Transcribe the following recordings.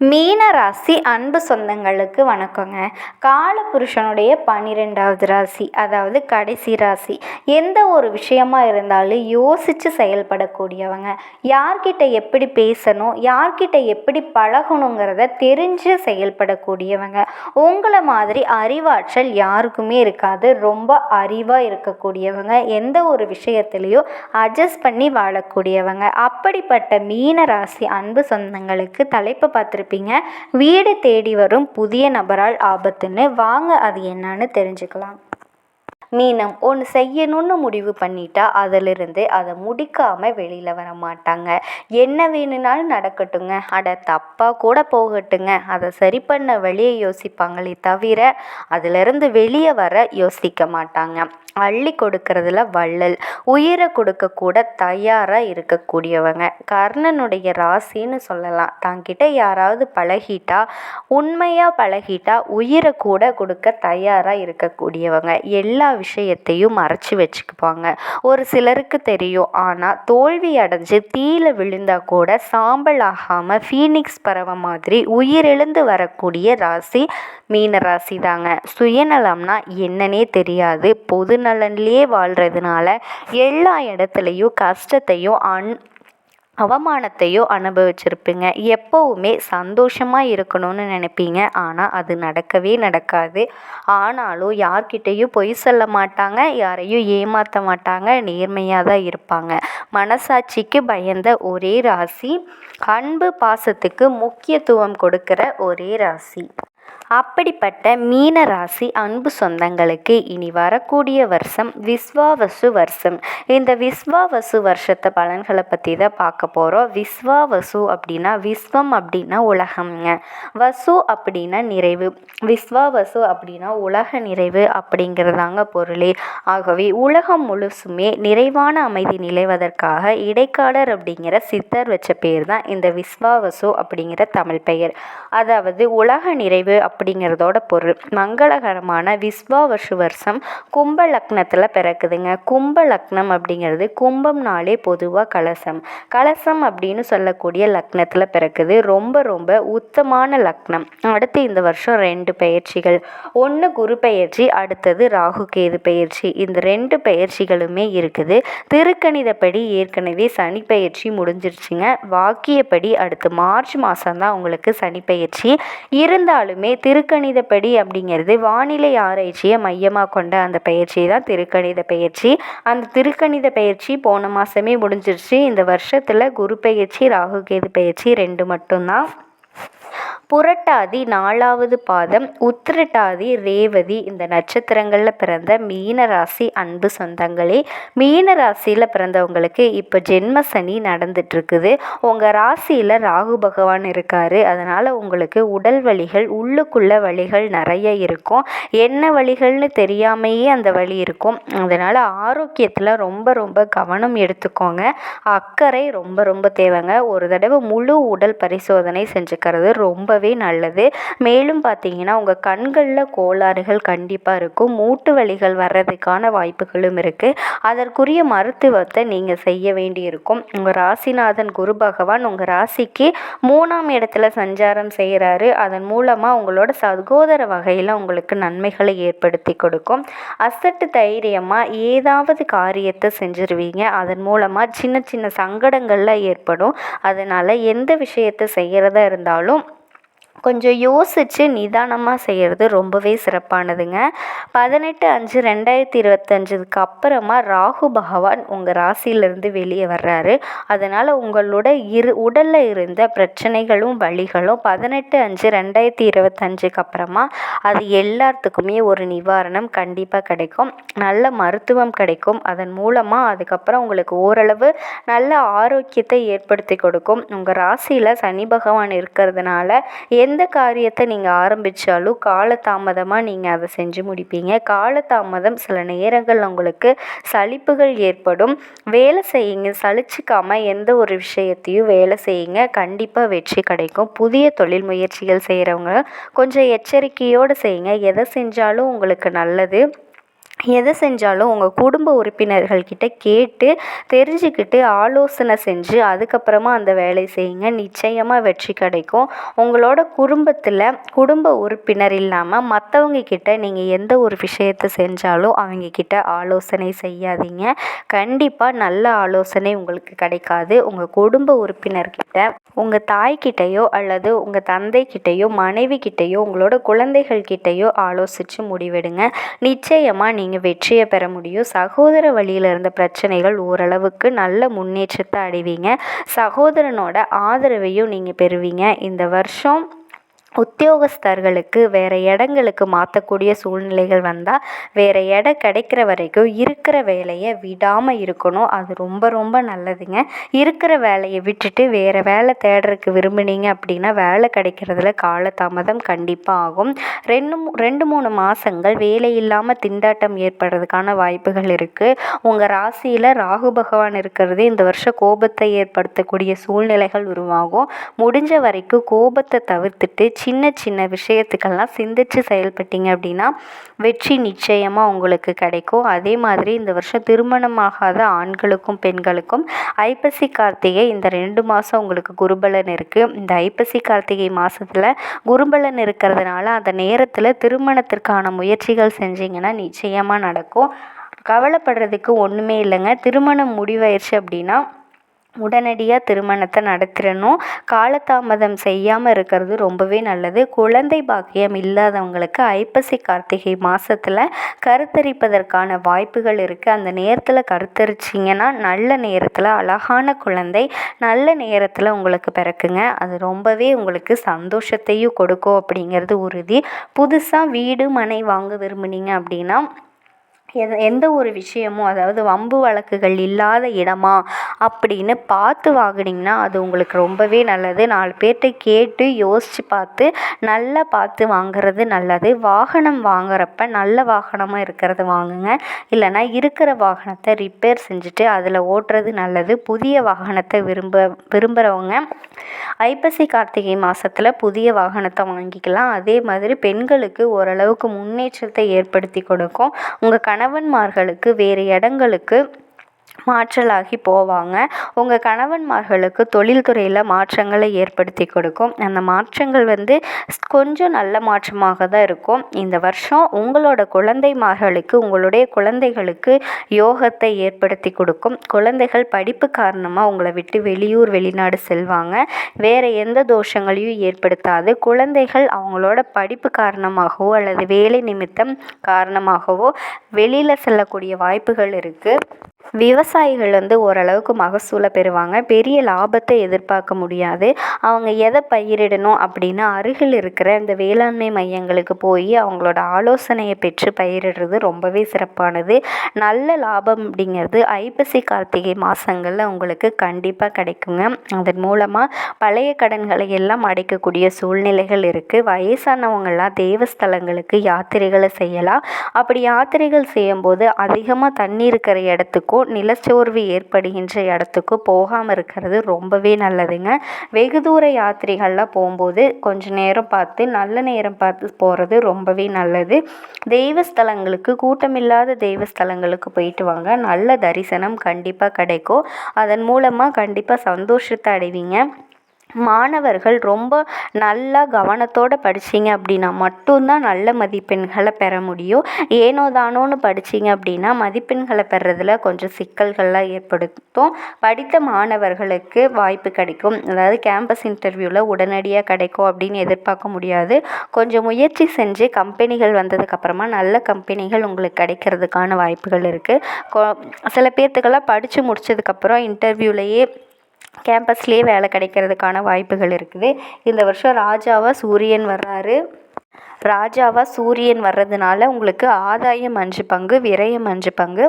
மீனராசி அன்பு சொந்தங்களுக்கு வணக்கங்க. காலபுருஷனுடைய பன்னிரெண்டாவது ராசி அதாவது கடைசி ராசி. எந்த ஒரு விஷயமா இருந்தாலும் யோசித்து செயல்படக்கூடியவங்க. யார்கிட்ட எப்படி பேசணும் யார்கிட்ட எப்படி பழகணுங்கிறத தெரிஞ்சு செயல்படக்கூடியவங்க. உங்களை மாதிரி அறிவாற்றல் யாருக்குமே இருக்காது. ரொம்ப அறிவாக இருக்கக்கூடியவங்க. எந்த ஒரு விஷயத்துலையும் அட்ஜஸ்ட் பண்ணி வாழக்கூடியவங்க. அப்படிப்பட்ட மீனராசி அன்பு சொந்தங்களுக்கு தலைப்பு பார்த்துருப்பீங்க வீடு தேடி வரும் புதிய நபரால் ஆபத்துன்னு. வாங்க அது என்னன்னு தெரிஞ்சுக்கலாம். மீனம் ஒன்று செய்யணும்னு முடிவு பண்ணிட்டா அதிலிருந்து அதை முடிக்காமல் வெளியில் வர மாட்டாங்க. என்ன வேணும்னாலும் நடக்கட்டுங்க. அட தப்பாக கூட போகட்டுங்க. அதை சரி பண்ண வழியை யோசிப்பாங்களே தவிர அதிலிருந்து வெளியே வர யோசிக்க மாட்டாங்க. அள்ளி கொடுக்கறதுல வள்ளல். உயிரை கொடுக்க கூட தயாராக இருக்கக்கூடியவங்க. கர்ணனுடைய ராசின்னு சொல்லலாம். தங்கிட்ட யாராவது பழகிட்டா உண்மையாக பழகிட்டா உயிரை கூட கொடுக்க தயாராக இருக்கக்கூடியவங்க. எல்லா விஷயத்தையும் மறைச்சி வச்சுக்குவாங்க. ஒரு சிலருக்கு தெரியும். ஆனால் தோல்வி அடைஞ்சு தீயில விழுந்தா கூட சாம்பல் ஆகாமல் ஃபீனிக்ஸ் பறவை மாதிரி உயிரெழுந்து வரக்கூடிய ராசி மீன ராசி தாங்க. சுயநலம்னா என்னன்னே தெரியாது. பொது நலன்லேயே வாழ்கிறதுனால எல்லா இடத்துலையும் கஷ்டத்தையும் அன் அவமானத்தையோ அனுபவிச்சிருப்பீங்க. எப்போவுமே சந்தோஷமாக இருக்கணும்னு நினைப்பீங்க. ஆனால் அது நடக்கவே நடக்காது. ஆனாலும் யார்கிட்டேயும் பொய் சொல்ல மாட்டாங்க. யாரையும் ஏமாற்ற மாட்டாங்க. நேர்மையாக தான் இருப்பாங்க. மனசாட்சிக்கு பயந்த ஒரே ராசி. அன்பு பாசத்துக்கு முக்கியத்துவம் கொடுக்குற ஒரே ராசி. அப்படிப்பட்ட மீன ராசி அன்பு சொந்தங்களுக்கு இனி வரக்கூடிய வருஷம் விஸ்வாவசு வருஷம். இந்த விஸ்வாவசு வருஷத்தை பலன்களை பற்றி தான் பார்க்க போகிறோம் விஸ்வாவசு அப்படின்னா விஸ்வம் அப்படின்னா உலகம்ங்க. வசு அப்படின்னா நிறைவு. விஸ்வாவசு அப்படின்னா உலக நிறைவு அப்படிங்கிறதாங்க பொருளே. ஆகவே உலகம் முழுசுமே நிறைவான அமைதி நிலைவதற்காக இடைக்காலர் அப்படிங்கிற சித்தர் வச்ச பேர் தான் இந்த விஸ்வாவசு அப்படிங்கிற தமிழ் பெயர். அதாவது உலக நிறைவு அப்படிங்கிறதோட பொருள். மங்களகரமான விஸ்வாவசு வருஷம் கும்ப லக்னத்தில் பிறக்குதுங்க. கும்ப லக்னம் அப்படிங்கிறது கும்பம்னாலே பொதுவாக கலசம். கலசம் அப்படின்னு சொல்லக்கூடிய லக்னத்தில் பிறக்குது. ரொம்ப ரொம்ப உத்தமான லக்னம். அடுத்து இந்த வருஷம் ரெண்டு பயிற்சிகள் ஒன்று குரு பயிற்சி அடுத்தது ராகு கேது பயிற்சி இந்த ரெண்டு பயிற்சிகளுமே இருக்குது. திருக்கணிதப்படி ஏற்கனவே சனி பயிற்சி முடிஞ்சிருச்சுங்க. வாக்கியப்படி அடுத்து மார்ச் மாதம்தான் உங்களுக்கு சனி பயிற்சி இருந்தாலுமே திருக்கணிதப்படி அப்படிங்கிறது வானிலை ஆராய்ச்சியை மையமாக கொண்ட அந்த பயிற்சி தான் திருக்கணித பயிற்சி. அந்த திருக்கணித பயிற்சி போன மாதமே முடிஞ்சிருச்சு. இந்த வருஷத்தில் குரு பயிற்சி ராகு கேது பயிற்சி ரெண்டு மட்டும்தான். புரட்டாதி நாலாவது பாதம் உத்திரட்டாதி ரேவதி. இந்த நட்சத்திரங்களில் பிறந்த மீனராசி அன்பு சொந்தங்களே மீனராசியில் பிறந்தவங்களுக்கு இப்போ ஜென்ம சனி நடந்துட்டுருக்குது உங்கள் ராசியில் ராகு பகவான் இருக்கார். அதனால் உங்களுக்கு உடல் வலிகள் உள்ளுக்குள்ள வலிகள் நிறைய இருக்கும். என்ன வலிகள்னு தெரியாமையே அந்த வலி இருக்கும். அதனால் ஆரோக்கியத்தில் ரொம்ப ரொம்ப கவனம் எடுத்துக்கோங்க. அக்கறை ரொம்ப ரொம்ப தேவைங்க. ஒரு தடவை முழு உடல் பரிசோதனை செஞ்சுக்கிறது ரொம்ப ரொம்பவே நல்லது. மேலும் பார்த்தீங்கன்னா உங்கள் கண்களில் கோளாறுகள் கண்டிப்பாக இருக்கும். மூட்டு வலிகள் வர்றதுக்கான வாய்ப்புகளும் இருக்குது அதற்குரிய மருத்துவத்தை நீங்கள் செய்ய வேண்டியிருக்கும். உங்கள் ராசிநாதன் குரு பகவான் உங்கள் ராசிக்கு மூணாம் இடத்துல சஞ்சாரம் செய்கிறாரு அதன் மூலமாக உங்களோட சகோதர வகையில் உங்களுக்கு நன்மைகளை ஏற்படுத்தி கொடுக்கும். அசட்டு தைரியமாக ஏதாவது காரியத்தை செஞ்சுருவீங்க. அதன் மூலமாக சின்ன சின்ன சங்கடங்கள்லாம் ஏற்படும். அதனால் எந்த விஷயத்தை செய்கிறதா இருந்தாலும் கொஞ்சம் யோசித்து நிதானமாக செய்கிறது ரொம்பவே சிறப்பானதுங்க. பதினெட்டு அஞ்சு ரெண்டாயிரத்தி இருபத்தஞ்சுக்கு அப்புறமா ராகு பகவான் உங்கள் ராசியிலேருந்து வெளியே வர்றாரு. அதனால் உங்களோட இரு உடலில் இருந்த பிரச்சனைகளும் வழிகளும் பதினெட்டு அஞ்சு ரெண்டாயிரத்தி இருபத்தஞ்சுக்கு அப்புறமா அது எல்லாத்துக்குமே ஒரு நிவாரணம் கண்டிப்பாக கிடைக்கும். நல்ல மருத்துவம் கிடைக்கும். அதன் மூலமாக அதுக்கப்புறம் உங்களுக்கு ஓரளவு நல்ல ஆரோக்கியத்தை ஏற்படுத்தி கொடுக்கும். உங்கள் ராசியில் சனி பகவான் இருக்கிறதுனால எந்த எந்த காரியத்தை நீங்கள் ஆரம்பித்தாலும் காலதாமதமாக நீங்கள் அதை செஞ்சு முடிப்பீங்க. காலதாமதம் சில நேரங்கள் உங்களுக்கு சலிப்புகள் ஏற்படும். வேலை செய்யுங்க சலிச்சிக்காமல் எந்த ஒரு விஷயத்தையும் வேலை செய்யுங்க. கண்டிப்பாக வெற்றி கிடைக்கும். புதிய தொழில் முயற்சிகள் செய்கிறவங்க கொஞ்சம் எச்சரிக்கையோடு செய்யுங்க. எதை செஞ்சாலும் உங்களுக்கு நல்லது. எதை செஞ்சாலும் உங்கள் குடும்ப உறுப்பினர்கள்கிட்ட கேட்டு தெரிஞ்சுக்கிட்டு ஆலோசனை செஞ்சு அதுக்கப்புறமா அந்த வேலையை செய்யுங்க. நிச்சயமாக வெற்றி கிடைக்கும். உங்களோட குடும்பத்தில் குடும்ப உறுப்பினர் இல்லாமல் மற்றவங்க கிட்ட நீங்கள் எந்த ஒரு விஷயத்தை செஞ்சாலும் அவங்க கிட்ட ஆலோசனை செய்யாதீங்க. கண்டிப்பாக நல்ல ஆலோசனை உங்களுக்கு கிடைக்காது. உங்கள் குடும்ப உறுப்பினர்கிட்ட உங்கள் தாய்கிட்டேயோ அல்லது உங்கள் தந்தைக்கிட்டேயோ மனைவிக்கிட்டேயோ உங்களோட குழந்தைகள்கிட்டேயோ ஆலோசித்து முடிவெடுங்க. நிச்சயமாக நீங்கள் நீங்கள் வெற்றியை பெற முடியும். சகோதர வழியில் இருந்த பிரச்சனைகள் ஓரளவுக்கு நல்ல முன்னேற்றத்தை அடைவீங்க. சகோதரனோட ஆதரவையும் நீங்கள் பெறுவீங்க. இந்த வருஷம் உத்தியோகஸ்தர்களுக்கு வேறு இடங்களுக்கு மாற்றக்கூடிய சூழ்நிலைகள் வந்தால் வேறு இடம் கிடைக்கிற வரைக்கும் இருக்கிற வேலையை விடாமல் இருக்கணும். அது ரொம்ப ரொம்ப நல்லதுங்க. இருக்கிற வேலையை விட்டுட்டு வேறு வேலை தேடுறதுக்கு விரும்புனீங்க அப்படின்னா வேலை கிடைக்கிறதுல காலதாமதம் கண்டிப்பாக ஆகும். ரெண்டு ரெண்டு மூணு மாதங்கள் வேலை இல்லாமல் திண்டாட்டம் ஏற்படுறதுக்கான வாய்ப்புகள் இருக்குது உங்கள் ராசியில் ராகு பகவான் இருக்கிறது இந்த வருஷம் கோபத்தை ஏற்படுத்தக்கூடிய சூழ்நிலைகள் உருவாகும். முடிஞ்ச வரைக்கும் கோபத்தை தவிர்த்துட்டு சின்ன சின்ன விஷயத்துக்கெல்லாம் சிந்திச்சு செயல்பட்டீங்க அப்படின்னா வெற்றி நிச்சயமாக உங்களுக்கு கிடைக்கும். அதே மாதிரி இந்த வருஷம் திருமணமாகாத ஆண்களுக்கும் பெண்களுக்கும் ஐப்பசி கார்த்திகை இந்த ரெண்டு மாதம் உங்களுக்கு குருபலன் இருக்குது இந்த ஐப்பசி கார்த்திகை மாதத்தில் குருபலன் இருக்கிறதுனால அந்த நேரத்தில் திருமணத்திற்கான முயற்சிகள் செஞ்சிங்கன்னா நிச்சயமாக நடக்கும். கவலைப்படுறதுக்கு ஒன்றுமே இல்லைங்க. திருமணம் முடிவாயிடுச்சு அப்படின்னா உடனடியாக திருமணத்தை நடத்திடணும். காலதாமதம் செய்யாமல் இருக்கிறது ரொம்பவே நல்லது. குழந்தை பாக்கியம் இல்லாதவங்களுக்கு ஐப்பசி கார்த்திகை மாதத்தில் கருத்தரிப்பதற்கான வாய்ப்புகள் இருக்குது அந்த நேரத்தில் கருத்தரிச்சிங்கன்னா நல்ல நேரத்தில் அழகான குழந்தை நல்ல நேரத்தில் உங்களுக்கு பிறக்குங்க. அது ரொம்பவே உங்களுக்கு சந்தோஷத்தையும் கொடுக்கும் அப்படிங்கிறது உறுதி. புதுசாக வீடு மனை வாங்க விரும்புனீங்க அப்படின்னா எத எந்த ஒரு விஷயமும் அதாவது வம்பு வழக்குகள் இல்லாத இடமா அப்படின்னு பார்த்து வாங்கினீங்கன்னா அது உங்களுக்கு ரொம்பவே நல்லது. நாலு பேர்கிட்ட கேட்டு யோசித்து பார்த்து நல்லா பார்த்து வாங்குறது நல்லது. வாகனம் வாங்குறப்ப நல்ல வாகனமாக இருக்கிறத வாங்குங்க. இல்லைனா இருக்கிற வாகனத்தை ரிப்பேர் செஞ்சுட்டு அதில் ஓட்டுறது நல்லது. புதிய வாகனத்தை விரும்ப விரும்புகிறவங்க ஐப்பசி கார்த்திகை மாதத்தில் புதிய வாகனத்தை வாங்கிக்கலாம். அதே மாதிரி பெண்களுக்கு ஓரளவுக்கு முன்னேற்றத்தை ஏற்படுத்தி கொடுக்கும். உங்கள் கணவன்மார்களுக்கு வேறு இடங்களுக்கு மாற்றலாகி போவாங்க. உங்கள் கணவன்மார்களுக்கு தொழில்துறையில் மாற்றங்களை ஏற்படுத்தி கொடுக்கும். அந்த மாற்றங்கள் வந்து கொஞ்சம் நல்ல மாற்றமாக தான் இருக்கும். இந்த வருஷம் உங்களோட குழந்தைமார்களுக்கு உங்களுடைய குழந்தைகளுக்கு யோகத்தை ஏற்படுத்தி கொடுக்கும். குழந்தைகள் படிப்பு காரணமாக உங்களை விட்டு வெளியூர் வெளிநாடு செல்வாங்க. வேறு எந்த தோஷங்களையும் ஏற்படுத்தாது. குழந்தைகள் அவங்களோட படிப்பு காரணமாகவோ அல்லது வேலை நிமித்தம் காரணமாகவோ வெளியில் செல்லக்கூடிய வாய்ப்புகள் இருக்குது விவசாயிகள் வந்து ஓரளவுக்கு மகசூலை பெறுவாங்க. பெரிய லாபத்தை எதிர்பார்க்க முடியாது. அவங்க எதை பயிரிடணும் அப்படின்னு அருகில் இருக்கிற இந்த வேளாண்மை மையங்களுக்கு போய் அவங்களோட ஆலோசனையை பெற்று பயிரிடுறது ரொம்பவே சிறப்பானது. நல்ல லாபம் அப்படிங்கிறது ஐப்பசி கார்த்திகை மாதங்களில் உங்களுக்கு கண்டிப்பாக கிடைக்குங்க. அதன் மூலமாக பழைய கடன்களை எல்லாம் அடைக்கக்கூடிய சூழ்நிலைகள் இருக்குது வயசானவங்கள்லாம் தேவஸ்தலங்களுக்கு யாத்திரைகளை செய்யலாம். அப்படி யாத்திரைகள் செய்யும்போது அதிகமாக தண்ணி இருக்கிற இடத்துக்கும் நிலச்சோர்வு ஏற்படுகின்ற இடத்துக்கு போகாமல் இருக்கிறது ரொம்பவே நல்லதுங்க. வெகு தூர யாத்திரைகள்லாம் போகும்போது கொஞ்சம் நேரம் பார்த்து நல்ல நேரம் பார்த்து போகிறது ரொம்பவே நல்லது. தெய்வஸ்தலங்களுக்கு கூட்டமில்லாத தெய்வ ஸ்தலங்களுக்கு போயிட்டு வாங்க. நல்ல தரிசனம் கண்டிப்பாக கிடைக்கும். அதன் மூலமாக கண்டிப்பாக சந்தோஷத்தை அடைவீங்க. மாணவர்கள் ரொம்ப நல்லா கவனத்தோடு படித்தீங்க அப்படின்னா மட்டும்தான் நல்ல மதிப்பெண்களை பெற முடியும். ஏனோ தானோன்னு படிச்சீங்க அப்படின்னா மதிப்பெண்களை பெறுறதுல கொஞ்சம் சிக்கல்கள்லாம் ஏற்படுத்தும். படித்த மாணவர்களுக்கு வாய்ப்பு கிடைக்கும். அதாவது கேம்பஸ் இன்டர்வியூவில் உடனடியாக கிடைக்கும் அப்படின்னு எதிர்பார்க்க முடியாது. கொஞ்சம் முயற்சி செஞ்சு கம்பெனிகள் வந்ததுக்கப்புறமா நல்ல கம்பெனிகள் உங்களுக்கு கிடைக்கிறதுக்கான வாய்ப்புகள் இருக்குது சில பேர்த்துக்கெல்லாம் படித்து முடித்ததுக்கப்புறம் இன்டர்வியூலேயே கேம்பஸ்லேயே வேலை கிடைக்கிறதுக்கான வாய்ப்புகள் இருக்குது. இந்த வருஷம் ராஜாவாக சூரியன் வர்றாரு. ராஜாவாக சூரியன் வர்றதுனால உங்களுக்கு ஆதாயம் அஞ்சு பங்கு விரயம் அஞ்சு பங்கு.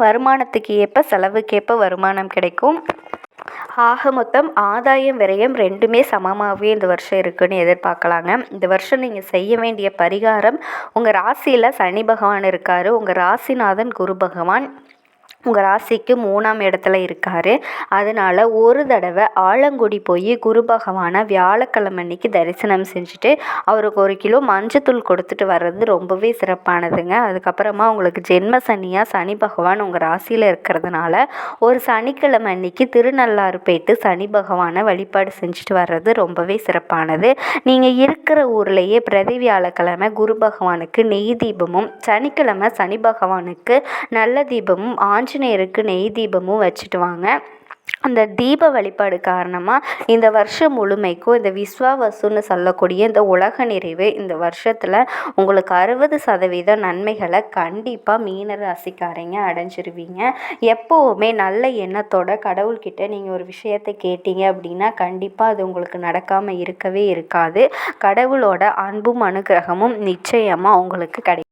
வருமானத்துக்கு ஏற்ப செலவுக்கேற்ப வருமானம் கிடைக்கும். ஆக மொத்தம் ஆதாயம் விரயம் ரெண்டுமே சமமாகவே இந்த வருஷம் இருக்குதுன்னு எதிர்பார்க்கலாங்க. இந்த வருஷம் நீங்கள் செய்ய வேண்டிய பரிகாரம் உங்கள் ராசியில் சனி பகவான் இருக்கார். உங்கள் ராசிநாதன் குரு பகவான். உங்கள் ராசிக்கு மூணாம் இடத்துல இருக்கார். அதனால் ஒரு தடவை ஆலங்குடி போய் குரு பகவானை வியாழக்கிழமை அன்னைக்கு தரிசனம் செஞ்சுட்டு அவருக்கு ஒரு கிலோ மஞ்சத்தூள் கொடுத்துட்டு வர்றது ரொம்பவே சிறப்பானதுங்க. அதுக்கப்புறமா உங்களுக்கு ஜென்ம சனியாக சனி பகவான் உங்கள் ராசியில் இருக்கிறதுனால ஒரு சனிக்கிழமை அன்னைக்கு திருநள்ளாறு போயிட்டு சனி பகவானை வழிபாடு செஞ்சுட்டு வர்றது ரொம்பவே சிறப்பானது. நீங்கள் இருக்கிற ஊர்லேயே பிரதி வியாழக்கிழமை குரு பகவானுக்கு நெய் தீபமும் சனிக்கிழமை சனி பகவானுக்கு நல்ல தீபமும் ஆஞ்சி ஆஞ்சநேயருக்கு நெய் தீபமும் வச்சுட்டு வாங்க. அந்த தீப வழிபாடு காரணமாக இந்த வருஷம் முழுமைக்கும் இந்த விஸ்வாவசுன்னு சொல்லக்கூடிய இந்த உலக நிறைவு இந்த வருஷத்தில் உங்களுக்கு அறுபது சதவீத நன்மைகளை கண்டிப்பாக மீன ராசிக்காரங்க அடைஞ்சிருவீங்க. எப்போவுமே நல்ல எண்ணத்தோட கடவுள்கிட்ட நீங்கள் ஒரு விஷயத்தை கேட்டீங்க அப்படின்னா கண்டிப்பாக அது உங்களுக்கு நடக்காமல் இருக்கவே இருக்காது. கடவுளோட அன்பும் அனுகிரகமும் நிச்சயமாக உங்களுக்கு கிடைக்கும்.